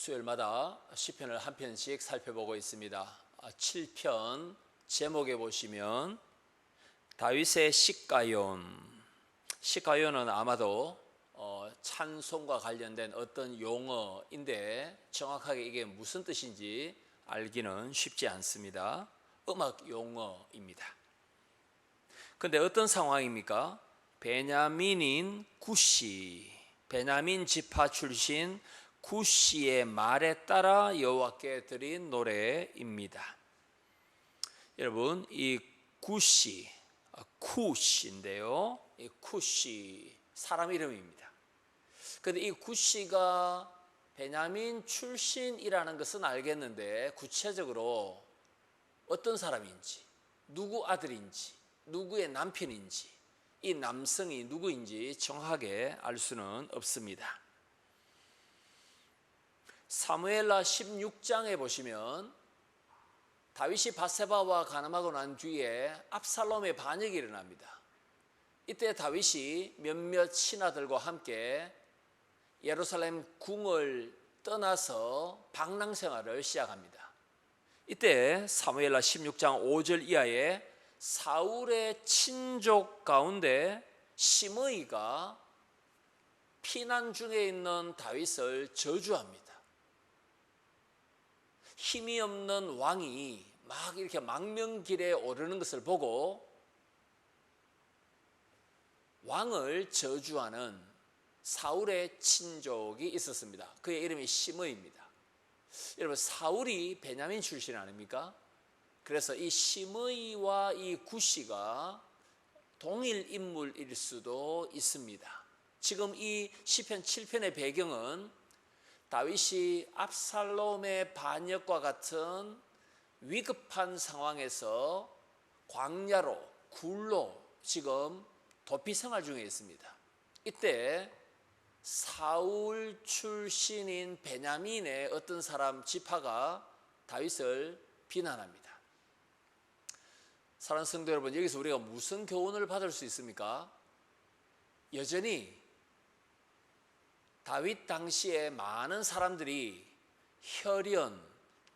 수요일마다 시편을 한 편씩 살펴보고 있습니다. 7편 제목에 보시면 다윗의 시가yon 시가요는 아마도 어, 찬송과 관련된 어떤 용어인데 정확하게 이게 무슨 뜻인지 알기는 쉽지 않습니다. 음악 용어입니다. 근데 어떤 상황입니까? 베냐민인 구시, 베냐민 지파 출신 구시의 말에 따라 여호와께 드린 노래입니다. 여러분 이 구시, 아, 쿠시인데요. 이 쿠시 사람 이름입니다. 그런데 이 구시가 베냐민 출신이라는 것은 알겠는데 구체적으로 어떤 사람인지, 누구 아들인지, 누구의 남편인지, 이 남성이 누구인지 정확하게 알 수는 없습니다. 사무엘라 16장에 보시면 다윗이 바세바와 가늠하고 난 뒤에 압살롬의 반역이 일어납니다. 이때 다윗이 몇몇 신하들과 함께 예루살렘 궁을 떠나서 방랑 생활을 시작합니다. 이때 사무엘라 16장 5절 이하에 사울의 친족 가운데 시므이가 피난 중에 있는 다윗을 저주합니다. 힘이 없는 왕이 막 이렇게 망명길에 오르는 것을 보고 왕을 저주하는 사울의 친족이 있었습니다. 그의 이름이 시므입니다. 여러분 사울이 베냐민 출신 아닙니까? 그래서 이 시므이와 이 구시가 동일 인물일 수도 있습니다. 지금 이 시편 7편의 배경은 다윗이 압살롬의 반역과 같은 위급한 상황에서 광야로 굴로 지금 도피 생활 중에 있습니다. 이때 사울 출신인 베냐민의 어떤 사람 지파가 다윗을 비난합니다. 사랑하는 성도 여러분, 여기서 우리가 무슨 교훈을 받을 수 있습니까? 여전히 다윗 당시에 많은 사람들이 혈연,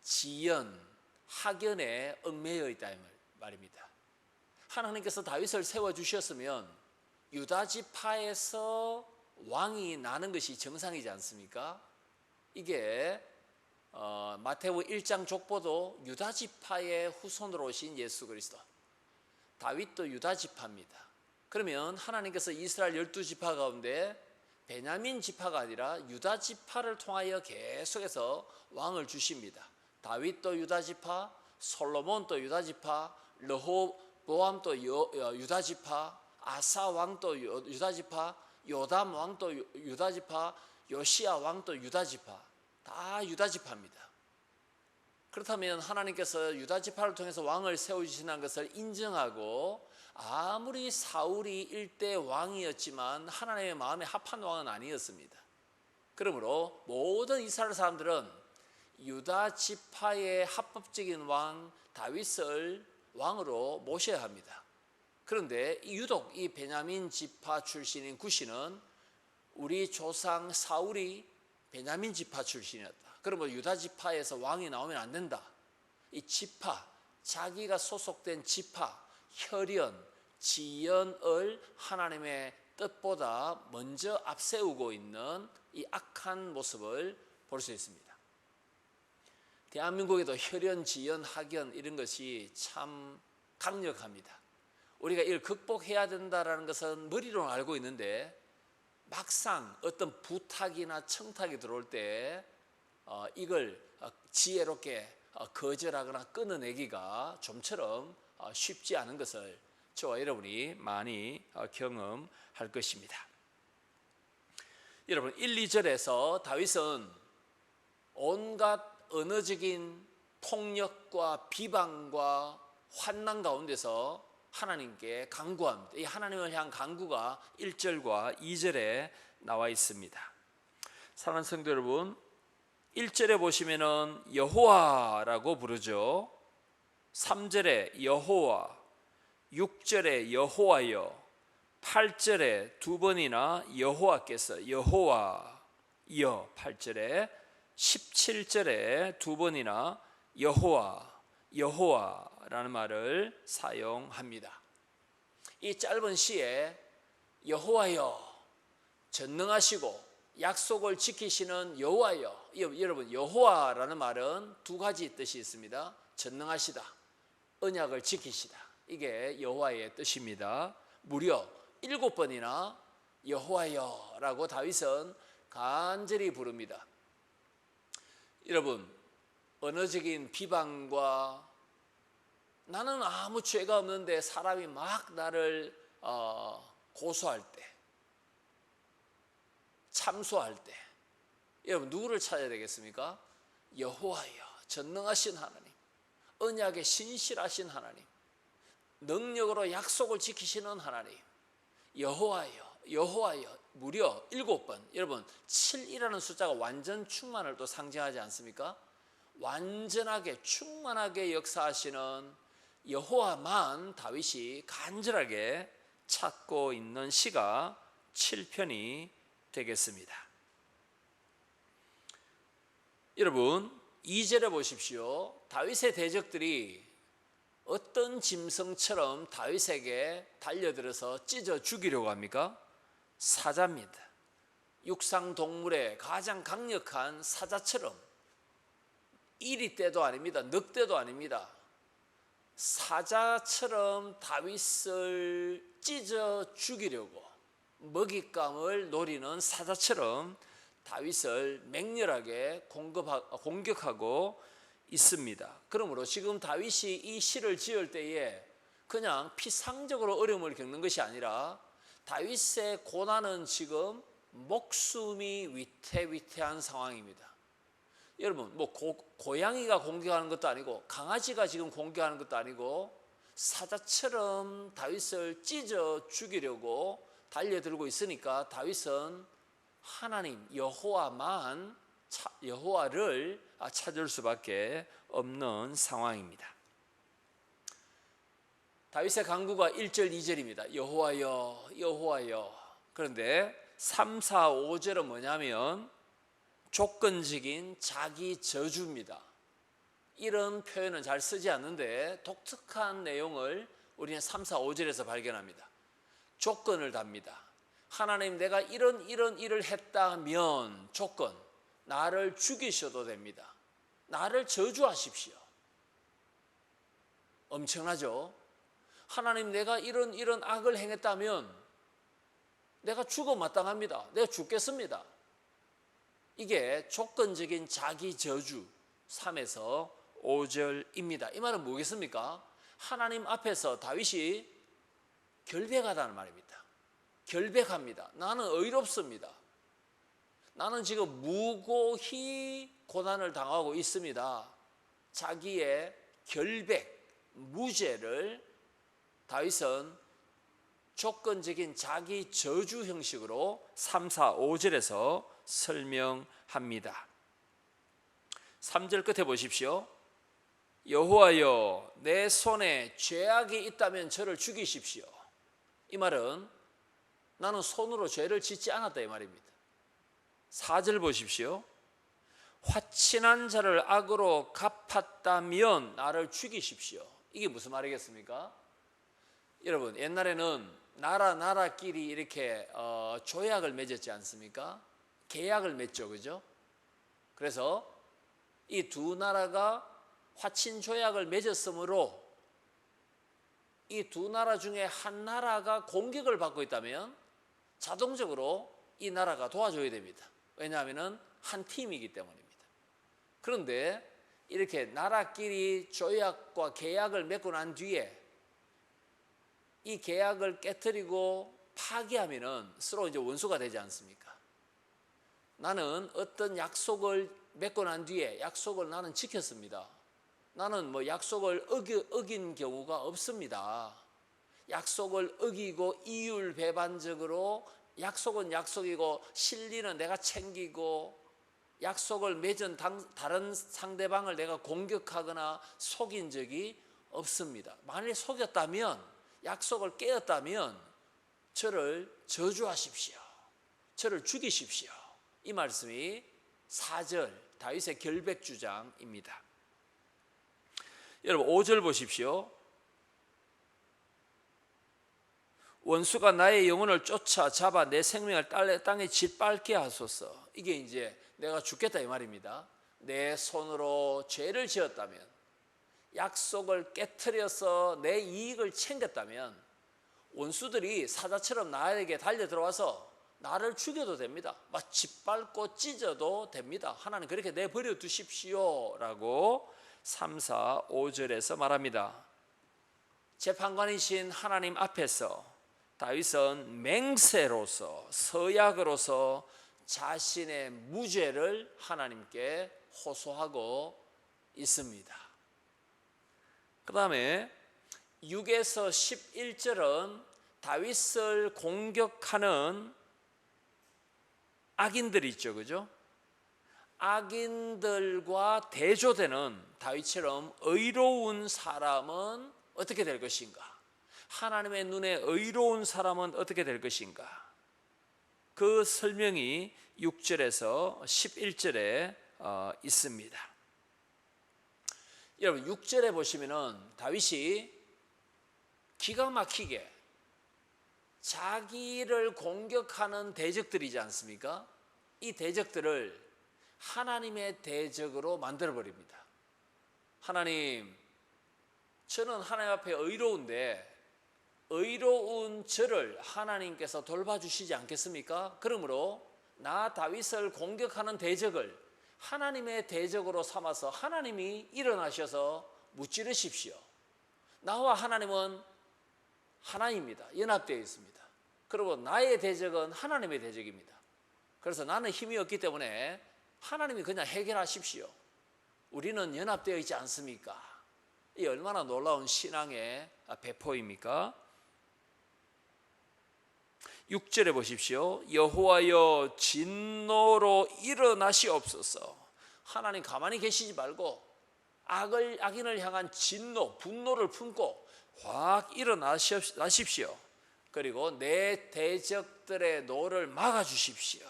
지연, 학연에 얽매여 있다 이 말입니다. 하나님께서 다윗을 세워 주셨으면 유다 지파에서 왕이 나는 것이 정상이지 않습니까? 이게 어, 마태복 1장 족보도 유다 지파의 후손으로 오신 예수 그리스도. 다윗도 유다 지파입니다. 그러면 하나님께서 이스라엘 열두 지파 가운데 베냐민 지파가 아니라 유다 지파를 통하여 계속해서 왕을 주십니다. 다윗도 유다 지파, 솔로몬도 유다 지파, 르호보암도 유다 지파, 아사 왕도 유다 지파, 요담 왕도 유다 지파, 요시아 왕도 유다 지파. 다 유다 지파입니다. 그렇다면 하나님께서 유다 지파를 통해서 왕을 주신다는 것을 인정하고 아무리 사울이 일대 왕이었지만 하나님의 마음에 합한 왕은 아니었습니다. 그러므로 모든 이스라엘 사람들은 유다 지파의 합법적인 왕 다윗을 왕으로 모셔야 합니다. 그런데 유독 이 베냐민 지파 출신인 구시는 우리 조상 사울이 베냐민 지파 출신이었다. 그러면 유다 지파에서 왕이 나오면 안 된다. 이 지파, 자기가 소속된 지파, 혈연, 지연을 하나님의 뜻보다 먼저 앞세우고 있는 이 악한 모습을 볼 수 있습니다. 대한민국에도 혈연, 지연, 학연 이런 것이 참 강력합니다. 우리가 이걸 극복해야 된다라는 것은 머리로 알고 있는데 막상 어떤 부탁이나 청탁이 들어올 때 어, 이걸 어, 지혜롭게 어, 거절하거나 끊어내기가 좀처럼 쉽지 않은 것을 저와 여러분이 많이 경험할 것입니다. 여러분 1, 2절에서 다윗은 온갖 언어적인 폭력과 비방과 환난 가운데서 하나님께 간구합니다. 이 하나님을 향한 간구가 1절과 2절에 나와 있습니다. 사랑하는 성도 여러분, 1절에 보시면은 여호와라고 부르죠. 3절에 여호와, 6절에 여호와여, 8절에 두 번이나 여호와께서 여호와 여 8절에 17절에 두 번이나 여호와 여호와라는 말을 사용합니다. 이 짧은 시에 여호와여 전능하시고 약속을 지키시는 여호와여 여- 여러분 여호와라는 말은 두 가지 뜻이 있습니다. 전능하시다. 언약을 지키시다. 이게 여호와의 뜻입니다. 무려 일곱 번이나 여호와여라고 다윗은 간절히 부릅니다. 여러분 언어적인 비방과 나는 아무 죄가 없는데 사람이 막 나를 어, 고소할 때, 참소할 때, 여러분 누구를 찾아야 되겠습니까? 여호와여, 전능하신 하나님, 언약에 신실하신 하나님, 능력으로 약속을 지키시는 하나님, 여호와여, 여호와여, 무려 일곱 번. 여러분 7이라는 숫자가 완전 충만을 또 상징하지 않습니까? 완전하게 충만하게 역사하시는 여호와만 다윗이 간절하게 찾고 있는 시가 7편이 되겠습니다. 여러분 2절에 보십시오. 다윗의 대적들이 어떤 짐승처럼 다윗에게 달려들어서 찢어 죽이려고 합니까? 사자입니다. 육상 동물의 가장 강력한 사자처럼 이리 때도 아닙니다. 늑대도 아닙니다. 사자처럼 다윗을 찢어 죽이려고 먹잇감을 노리는 사자처럼 다윗을 맹렬하게 공격하고 있습니다. 그러므로 지금 다윗이 이 시를 지을 때에 그냥 피상적으로 어려움을 겪는 것이 아니라 다윗의 고난은 지금 목숨이 위태위태한 상황입니다. 여러분 뭐 고, 고양이가 공격하는 것도 아니고 강아지가 지금 공격하는 것도 아니고 사자처럼 다윗을 찢어 죽이려고 달려들고 있으니까 다윗은 하나님 여호와만 차- 여호와를 아, 찾을 수밖에 없는 상황입니다. 다윗의 강구가 1절 2절입니다. 여호와여 여호와여 그런데 3, 4, 5절은 뭐냐면 조건적인 자기 저주입니다. 이런 표현은 잘 쓰지 않는데 독특한 내용을 우리는 3, 4, 5절에서 발견합니다. 조건을 답니다. 하나님 내가 이런 이런 일을 했다면 조건 나를 죽이셔도 됩니다. 나를 저주하십시오. 엄청나죠? 하나님 내가 이런 이런 악을 행했다면 내가 죽어 마땅합니다. 내가 죽겠습니다. 이게 조건적인 자기 저주 3에서 5절입니다. 이 말은 뭐겠습니까? 하나님 앞에서 다윗이 결백하다는 말입니다. 결백합니다. 나는 의롭습니다. 나는 지금 무고히 고난을 당하고 있습니다. 자기의 결백, 무죄를 다윗은 조건적인 자기 저주 형식으로 3, 4, 5절에서 설명합니다. 3절 끝에 보십시오. 여호와여 내 손에 죄악이 있다면 저를 죽이십시오. 이 말은 나는 손으로 죄를 짓지 않았다 이 말입니다. 4절 보십시오. 화친한 자를 악으로 갚았다면 나를 죽이십시오. 이게 무슨 말이겠습니까? 여러분 옛날에는 나라 나라끼리 이렇게 어, 조약을 맺었지 않습니까? 계약을 맺죠, 그죠? 그래서 이 두 나라가 화친 조약을 맺었으므로 이 두 나라 중에 한 나라가 공격을 받고 있다면 자동적으로 이 나라가 도와줘야 됩니다. 왜냐하면 한 팀이기 때문입니다. 그런데 이렇게 나라끼리 조약과 계약을 맺고 난 뒤에 이 계약을 깨뜨리고 파기하면은 서로 이제 원수가 되지 않습니까? 나는 어떤 약속을 맺고 난 뒤에 약속을 나는 지켰습니다. 나는 뭐 약속을 어기, 어긴 경우가 없습니다. 약속을 어기고 이율 배반적으로 약속은 약속이고 실리는 내가 챙기고 약속을 맺은 당, 다른 상대방을 내가 공격하거나 속인 적이 없습니다. 만일 속였다면 약속을 깨었다면 저를 저주하십시오. 저를 죽이십시오. 이 말씀이 4절 다윗의 결백 주장입니다. 여러분 5절 보십시오. 원수가 나의 영혼을 쫓아 잡아 내 생명을 땅에, 짓밟게 하소서. 이게 이제 내가 죽겠다 이 말입니다. 내 손으로 죄를 지었다면 약속을 깨뜨려서 내 이익을 챙겼다면 원수들이 사자처럼 나에게 달려 들어와서 나를 죽여도 됩니다. 막 짓밟고 찢어도 됩니다. 하나님 그렇게 내버려 두십시오라고 3, 4, 5절에서 말합니다. 재판관이신 하나님 앞에서 다윗은 맹세로서 서약으로서 자신의 무죄를 하나님께 호소하고 있습니다. 그 다음에 6에서 11절은 다윗을 공격하는 악인들이 있죠, 그죠? 악인들과 대조되는 다윗처럼 의로운 사람은 어떻게 될 것인가? 하나님의 눈에 의로운 사람은 어떻게 될 것인가? 그 설명이 6절에서 11절에 어, 있습니다. 여러분 6절에 보시면은 다윗이 기가 막히게 자기를 공격하는 대적들이지 않습니까? 이 대적들을 하나님의 대적으로 만들어 버립니다. 하나님, 저는 하나님 앞에 의로운데 의로운 저를 하나님께서 돌봐주시지 않겠습니까? 그러므로 나 다윗을 공격하는 대적을 하나님의 대적으로 삼아서 하나님이 일어나셔서 무찌르십시오. 나와 하나님은 하나입니다. 연합되어 있습니다. 그리고 나의 대적은 하나님의 대적입니다. 그래서 나는 힘이 없기 때문에 하나님이 그냥 해결하십시오. 우리는 연합되어 있지 않습니까? 이 얼마나 놀라운 신앙의 배포입니까? 6절에 보십시오. 여호와여 진노로 일어나시옵소서. 하나님 가만히 계시지 말고 악을 악인을 향한 진노, 분노를 품고 확 일어나십시오. 그리고 내 대적들의 노를 막아 주십시오.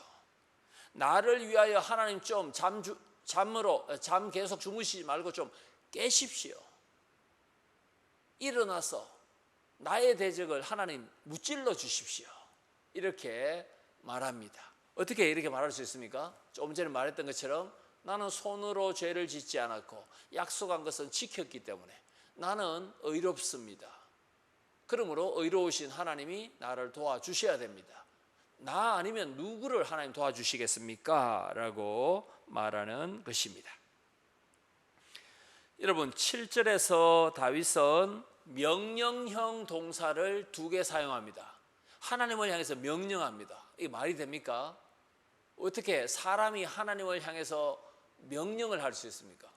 나를 위하여 하나님 좀 잠, 잠으로 잠 계속 주무시지 말고 좀 깨십시오. 일어나서 나의 대적을 하나님 무찔러 주십시오. 이렇게 말합니다. 어떻게 이렇게 말할 수 있습니까? 조금 전에 말했던 것처럼 나는 손으로 죄를 짓지 않았고 약속한 것은 지켰기 때문에 나는 의롭습니다. 그러므로 의로우신 하나님이 나를 도와주셔야 됩니다. 나 아니면 누구를 하나님 도와주시겠습니까? 라고 말하는 것입니다. 여러분 7절에서 다윗은 명령형 동사를 두 개 사용합니다. 하나님을 향해서 명령합니다. 이게 말이 됩니까? 어떻게 사람이 하나님을 향해서 명령을 할 수 있습니까?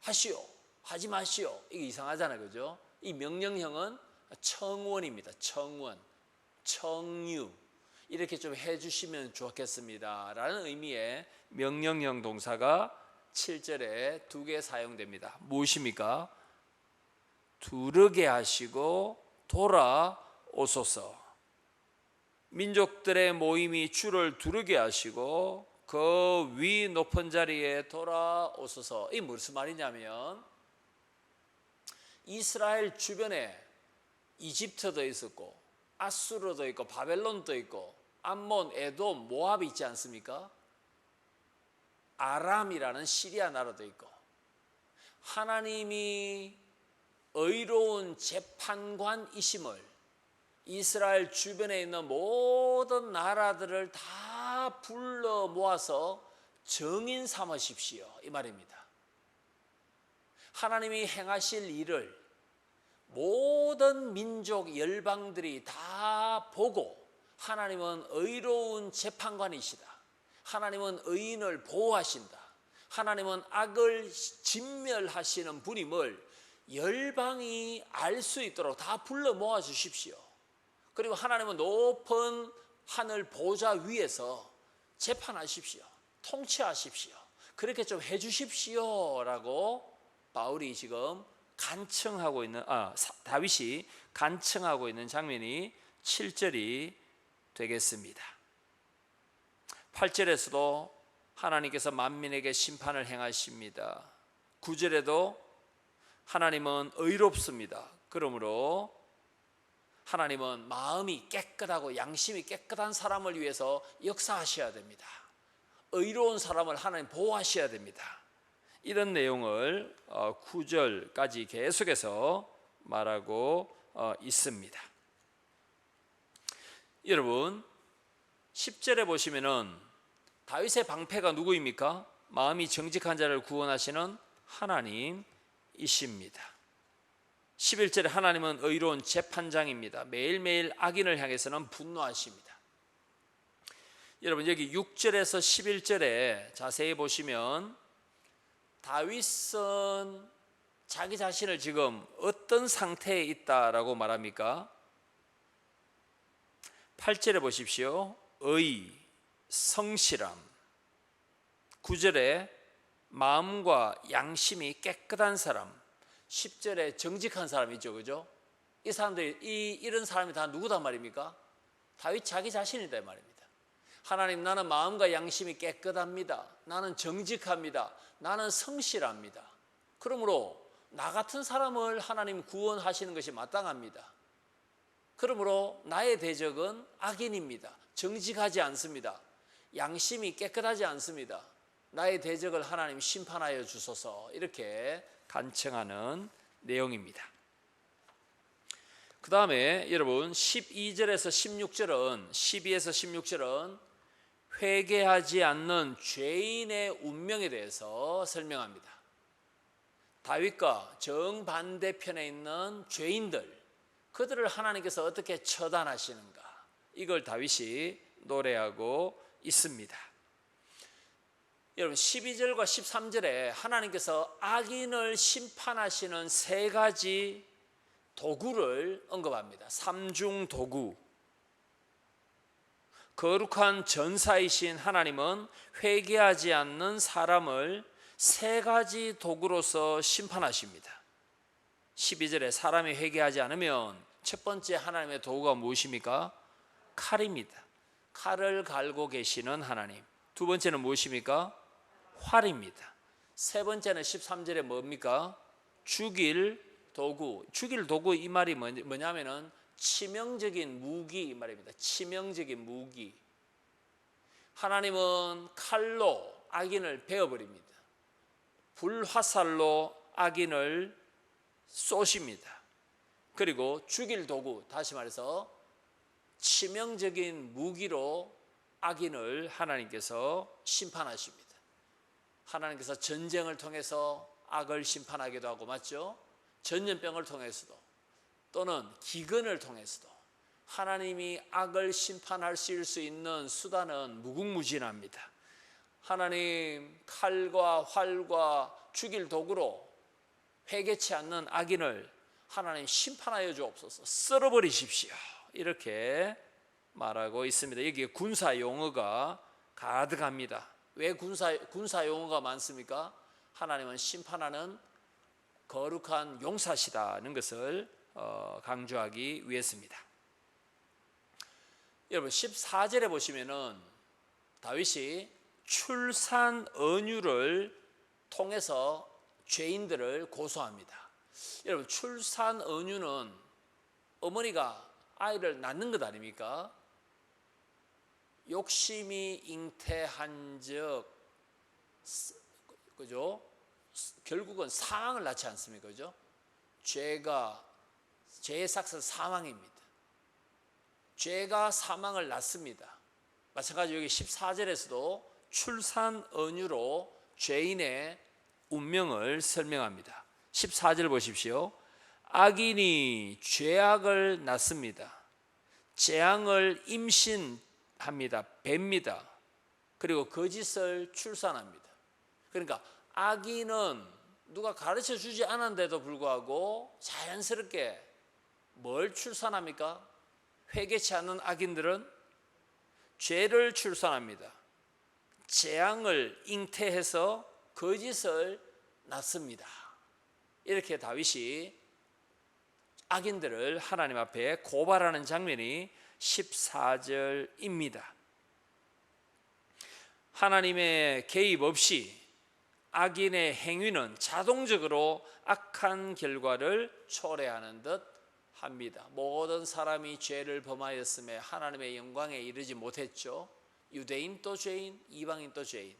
하시오, 하지 마시오. 이게 이상하잖아요, 그죠? 이 명령형은 청원입니다. 청원, 청유. 이렇게 좀 해주시면 좋겠습니다. 라는 의미의 명령형 동사가 7절에 두 개 사용됩니다. 무엇입니까? 두르게 하시고 돌아오소서. 민족들의 모임이 주를 두르게 하시고 그 위 높은 자리에 돌아오소서. 이 무슨 말이냐면 이스라엘 주변에 이집트도 있었고 아수르도 있고 바벨론도 있고 암몬, 에돔, 모압이 있지 않습니까? 아람이라는 시리아 나라도 있고 하나님이 의로운 재판관이심을 이스라엘 주변에 있는 모든 나라들을 다 불러 모아서 정인 삼으십시오. 이 말입니다. 하나님이 행하실 일을 모든 민족 열방들이 다 보고 하나님은 의로운 재판관이시다. 하나님은 의인을 보호하신다. 하나님은 악을 진멸하시는 분임을 열방이 알 수 있도록 다 불러 모아 주십시오. 그리고 하나님은 높은 하늘 보좌 위에서 재판하십시오. 통치하십시오. 그렇게 좀 해주십시오라고 바울이 지금 간청하고 있는 아 다윗이 간청하고 있는 장면이 7절이 되겠습니다. 8절에서도 하나님께서 만민에게 심판을 행하십니다. 9절에도 하나님은 의롭습니다. 그러므로 하나님은 마음이 깨끗하고 양심이 깨끗한 사람을 위해서 역사하셔야 됩니다. 의로운 사람을 하나님 보호하셔야 됩니다. 이런 내용을 9절까지 계속해서 말하고 어, 있습니다. 여러분 10절에 보시면은 다윗의 방패가 누구입니까? 마음이 정직한 자를 구원하시는 하나님이십니다. 11절에 하나님은 의로운 재판장입니다. 매일매일 악인을 향해서는 분노하십니다. 여러분 여기 6절에서 11절에 자세히 보시면 다윗은 자기 자신을 지금 어떤 상태에 있다라고 말합니까? 8절에 보십시오. 의, 성실함. 9절에 마음과 양심이 깨끗한 사람. 10절에 정직한 사람 있죠. 그죠? 이 사람들이 이 이런 사람이 다 누구다 말입니까? 다윗 자기 자신이다 말입니다. 하나님 나는 마음과 양심이 깨끗합니다. 나는 정직합니다. 나는 성실합니다. 그러므로 나 같은 사람을 하나님 구원하시는 것이 마땅합니다. 그러므로 나의 대적은 악인입니다. 정직하지 않습니다. 양심이 깨끗하지 않습니다. 나의 대적을 하나님 심판하여 주소서 이렇게 간청하는 내용입니다. 그 다음에 여러분 12절에서 16절은 12에서 16절은 회개하지 않는 죄인의 운명에 대해서 설명합니다. 다윗과 정반대편에 있는 죄인들, 그들을 하나님께서 어떻게 처단하시는가? 이걸 다윗이 노래하고 있습니다. 여러분 12절과 13절에 하나님께서 악인을 심판하시는 세 가지 도구를 언급합니다. 삼중 도구. 거룩한 전사이신 하나님은 회개하지 않는 사람을 세 가지 도구로서 심판하십니다. 12절에 사람이 회개하지 않으면 첫 번째 하나님의 도구가 무엇입니까? 칼입니다. 칼을 갈고 계시는 하나님. 두 번째는 무엇입니까? 활입니다. 세 번째는 13절에 뭡니까? 죽일 도구. 죽일 도구 이 말이 뭐냐면은 치명적인 무기 이 말입니다. 치명적인 무기. 하나님은 칼로 악인을 베어버립니다. 불화살로 악인을 쏘십니다. 그리고 죽일 도구, 다시 말해서 치명적인 무기로 악인을 하나님께서 심판하십니다. 하나님께서 전쟁을 통해서 악을 심판하기도 하고 맞죠? 전염병을 통해서도 또는 기근을 통해서도 하나님이 악을 심판하실 수 있는 수단은 무궁무진합니다. 하나님 칼과 활과 죽일 도구로 회개치 않는 악인을 하나님 심판하여 주옵소서 썰어버리십시오. 이렇게 말하고 있습니다. 여기에 군사 용어가 가득합니다. 왜 군사 군사 용어가 많습니까? 하나님은 심판하는 거룩한 용사시다는 것을 어, 강조하기 위해서입니다. 여러분 14절에 보시면은 다윗이 출산 언유를 통해서 죄인들을 고소합니다. 여러분 출산 언유는 어머니가 아이를 낳는 것 아닙니까? 욕심이 잉태한즉 그죠? 결국은 사망을 낳지 않습니까? 그죠? 죄가 죄의 삭스 사망입니다. 죄가 사망을 낳습니다. 마찬가지로 여기 14절에서도 출산 언유로 죄인의 운명을 설명합니다. 14절 보십시오. 악인이 죄악을 낳습니다. 재앙을 임신 합니다. 뱀니다. 그리고 거짓을 출산합니다. 그러니까 악인은 누가 가르쳐 주지 않았는데도 불구하고 자연스럽게 뭘 출산합니까? 회개치 않는 악인들은 죄를 출산합니다. 재앙을 잉태해서 거짓을 낳습니다. 이렇게 다윗이 악인들을 하나님 앞에 고발하는 장면이 14절입니다. 하나님의 개입 없이 악인의 행위는 자동적으로 악한 결과를 초래하는 듯 합니다. 모든 사람이 죄를 범하였음에 하나님의 영광에 이르지 못했죠. 유대인 또 죄인, 이방인 또 죄인.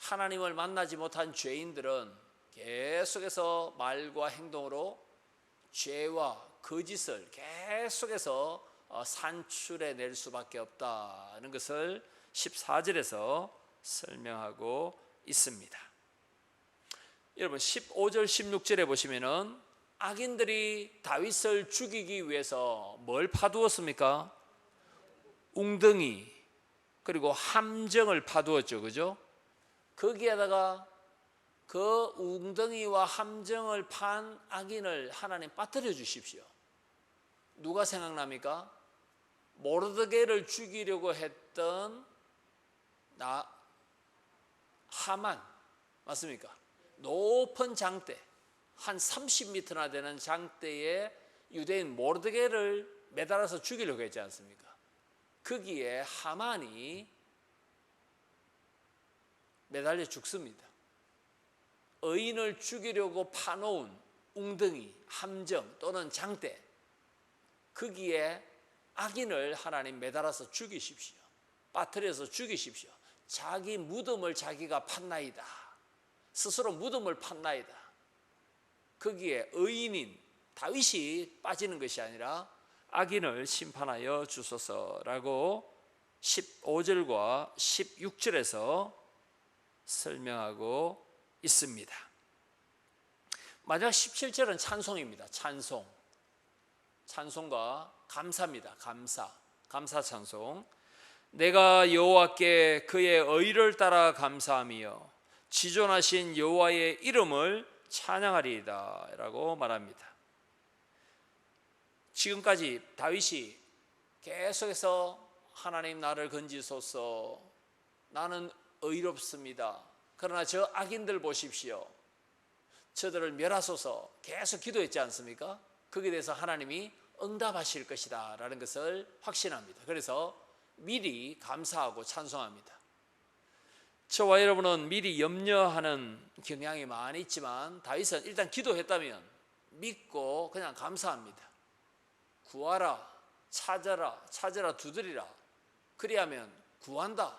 하나님을 만나지 못한 죄인들은 계속해서 말과 행동으로 죄와 거짓을 계속해서 어, 산출해 낼 수밖에 없다는 것을 14절에서 설명하고 있습니다. 여러분 15절 16절에 보시면은 악인들이 다윗을 죽이기 위해서 뭘 파두었습니까? 웅덩이 그리고 함정을 파두었죠. 그죠? 거기에다가 그 웅덩이와 함정을 판 악인을 하나님 빠뜨려 주십시오. 누가 생각납니까? 모르드게를 죽이려고 했던 나 하만 맞습니까? 높은 장대 한 30m나 되는 장대에 유대인 모르드게를 매달아서 죽이려고 했지 않습니까? 거기에 하만이 매달려 죽습니다. 의인을 죽이려고 파놓은 웅덩이, 함정 또는 장대 거기에 악인을 하나님 매달아서 죽이십시오. 빠뜨려서 죽이십시오. 자기 무덤을 자기가 판나이다. 스스로 무덤을 판나이다. 거기에 의인인 다윗이 빠지는 것이 아니라 악인을 심판하여 주소서라고 15절과 16절에서 설명하고 있습니다. 마지막 17절은 찬송입니다. 찬송. 찬송과 감사입니다. 감사. 감사 찬송. 내가 여호와께 그의 의를 따라 감사하며 지존하신 여호와의 이름을 찬양하리이다라고 말합니다. 지금까지 다윗이 계속해서 하나님 나를 건지소서 나는 의롭습니다. 그러나 저 악인들 보십시오. 저들을 멸하소서 계속 기도했지 않습니까? 거기에 대해서 하나님이 응답하실 것이다 라는 것을 확신합니다. 그래서 미리 감사하고 찬송합니다. 저와 여러분은 미리 염려하는 경향이 많이 있지만 다윗은 일단 기도했다면 믿고 그냥 감사합니다. 구하라, 찾아라, 찾아라, 두드리라. 그리하면 구한다,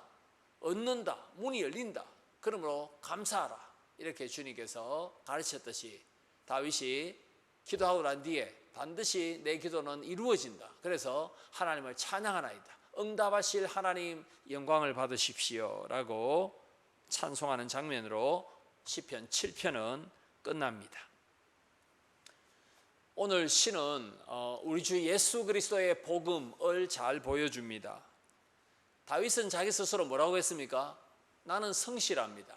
얻는다, 문이 열린다. 그러므로 감사하라. 이렇게 주님께서 가르쳤듯이 다윗이 기도하고 난 뒤에 반드시 내 기도는 이루어진다. 그래서 하나님을 찬양하나이다. 응답하실 하나님 영광을 받으십시오라고 찬송하는 장면으로 시편 7편은 끝납니다. 오늘 시는 어, 우리 주 예수 그리스도의 복음을 잘 보여줍니다. 다윗은 자기 스스로 뭐라고 했습니까? 나는 성실합니다.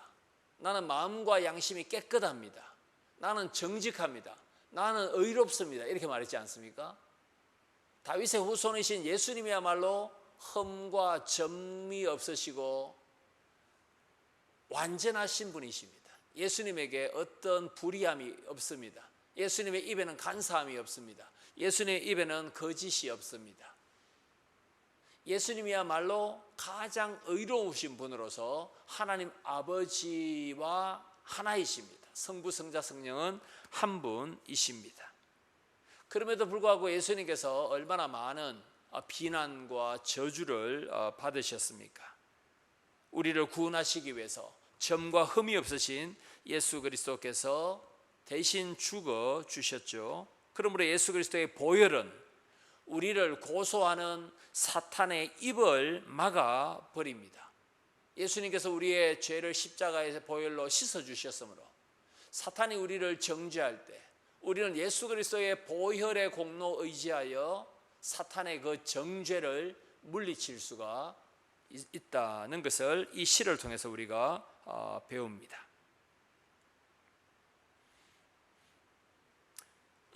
나는 마음과 양심이 깨끗합니다. 나는 정직합니다. 나는 의롭습니다. 이렇게 말했지 않습니까? 다윗의 후손이신 예수님이야말로 흠과 점이 없으시고 완전하신 분이십니다. 예수님에게 어떤 불의함이 없습니다. 예수님의 입에는 간사함이 없습니다. 예수님의 입에는 거짓이 없습니다. 예수님이야말로 가장 의로우신 분으로서 하나님 아버지와 하나이십니다. 성부, 성자, 성령은 한 분이십니다. 그럼에도 불구하고 예수님께서 얼마나 많은 비난과 저주를 어, 받으셨습니까? 우리를 구원하시기 위해서 점과 흠이 없으신 예수 그리스도께서 대신 죽어 주셨죠. 그러므로 예수 그리스도의 보혈은 우리를 고소하는 사탄의 입을 막아 버립니다. 예수님께서 우리의 죄를 십자가에서 보혈로 씻어 주셨으므로 사탄이 우리를 정죄할 때 우리는 예수 그리스도의 보혈의 공로 의지하여 사탄의 그 정죄를 물리칠 수가 있다는 것을 이 시를 통해서 우리가 어, 배웁니다.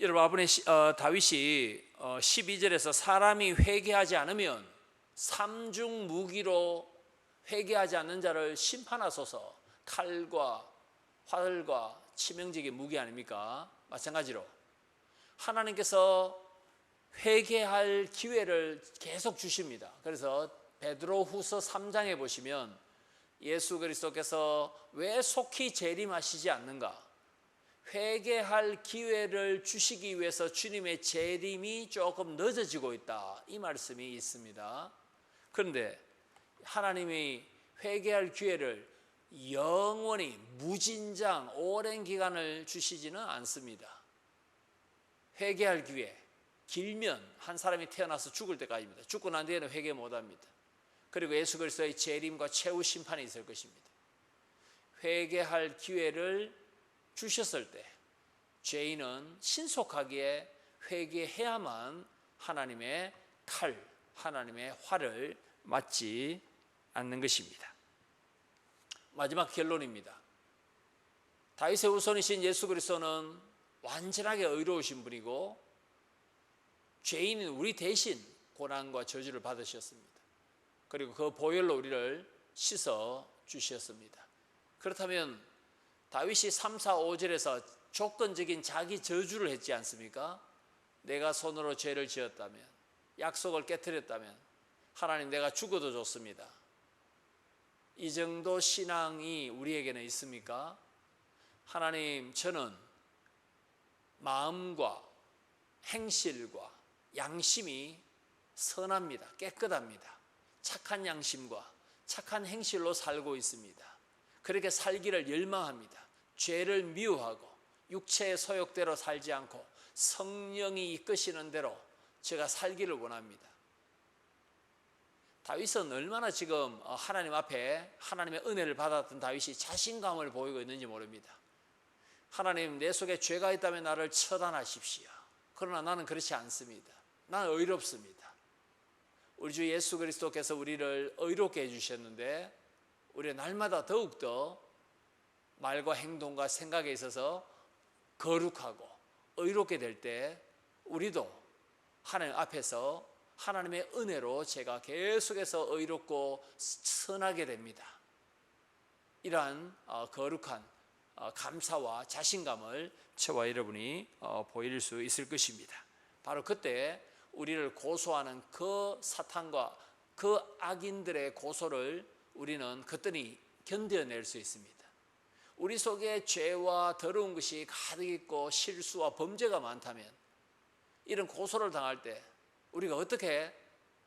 여러분 아버님 어, 다윗이 12절에서 어, 사람이 회개하지 않으면 삼중 무기로 회개하지 않는 자를 심판하소서 칼과 활과 치명적인 무기 아닙니까? 마찬가지로 하나님께서 회개할 기회를 계속 주십니다. 그래서 베드로후서 3장에 보시면 예수 그리스도께서 왜 속히 재림하시지 않는가? 회개할 기회를 주시기 위해서 주님의 재림이 조금 늦어지고 있다. 이 말씀이 있습니다. 그런데 하나님이 회개할 기회를 영원히 무진장 오랜 기간을 주시지는 않습니다. 회개할 기회 길면 한 사람이 태어나서 죽을 때까지입니다. 죽고 난 뒤에는 회개 못 합니다. 그리고 예수 그리스도의 재림과 최후 심판이 있을 것입니다. 회개할 기회를 주셨을 때 죄인은 신속하게 회개해야만 하나님의 칼, 하나님의 화를 맞지 않는 것입니다. 마지막 결론입니다. 다윗의 후손이신 예수 그리스도는 완전하게 의로우신 분이고 죄인인 우리 대신 고난과 저주를 받으셨습니다. 그리고 그 보혈로 우리를 씻어 주셨습니다. 그렇다면 다윗이 3, 4, 5절에서 조건적인 자기 저주를 했지 않습니까? 내가 손으로 죄를 지었다면 약속을 깨뜨렸다면 하나님 내가 죽어도 좋습니다. 이 정도 신앙이 우리에게는 있습니까? 하나님 저는 마음과 행실과 양심이 선합니다. 깨끗합니다. 착한 양심과 착한 행실로 살고 있습니다. 그렇게 살기를 열망합니다. 죄를 미워하고 육체의 소욕대로 살지 않고 성령이 이끄시는 대로 제가 살기를 원합니다. 다윗은 얼마나 지금 어, 하나님 앞에 하나님의 은혜를 받았던 다윗이 자신감을 보이고 있는지 모릅니다. 하나님 내 속에 죄가 있다면 나를 처단하십시오. 그러나 나는 그렇지 않습니다. 나는 의롭습니다. 우리 주 예수 그리스도께서 우리를 의롭게 해주셨는데 우리가 날마다 더욱더 말과 행동과 생각에 있어서 거룩하고 의롭게 될 때 우리도 하나님 앞에서 하나님의 은혜로 제가 계속해서 의롭고 선하게 됩니다. 이러한 어, 거룩한 어, 감사와 자신감을 저와 여러분이 어, 보일 수 있을 것입니다. 바로 그때 우리를 고소하는 그 사탄과 그 악인들의 고소를 우리는 그때니 견뎌낼 수 있습니다. 우리 속에 죄와 더러운 것이 가득 있고 실수와 범죄가 많다면 이런 고소를 당할 때 우리가 어떻게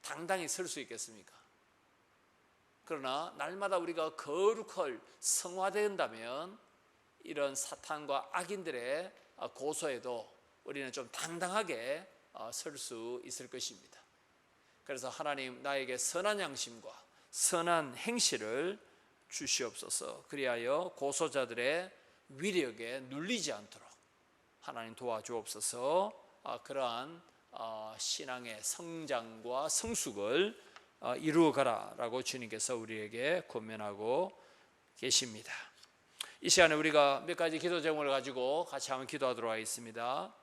당당히 설 수 있겠습니까? 그러나 날마다 우리가 거룩할 성화된다면 이런 사탄과 악인들의 고소에도 우리는 좀 당당하게 설 수 있을 것입니다. 그래서 하나님 나에게 선한 양심과 선한 행실을 주시옵소서. 그리하여 고소자들의 위력에 눌리지 않도록 하나님 도와주옵소서. 그러한 어, 신앙의 성장과 성숙을 어, 이루어 가라라고 주님께서 우리에게 권면하고 계십니다. 이 시간에 우리가 몇 가지 기도 제목을 가지고 같이 한번 기도하도록 하겠습니다.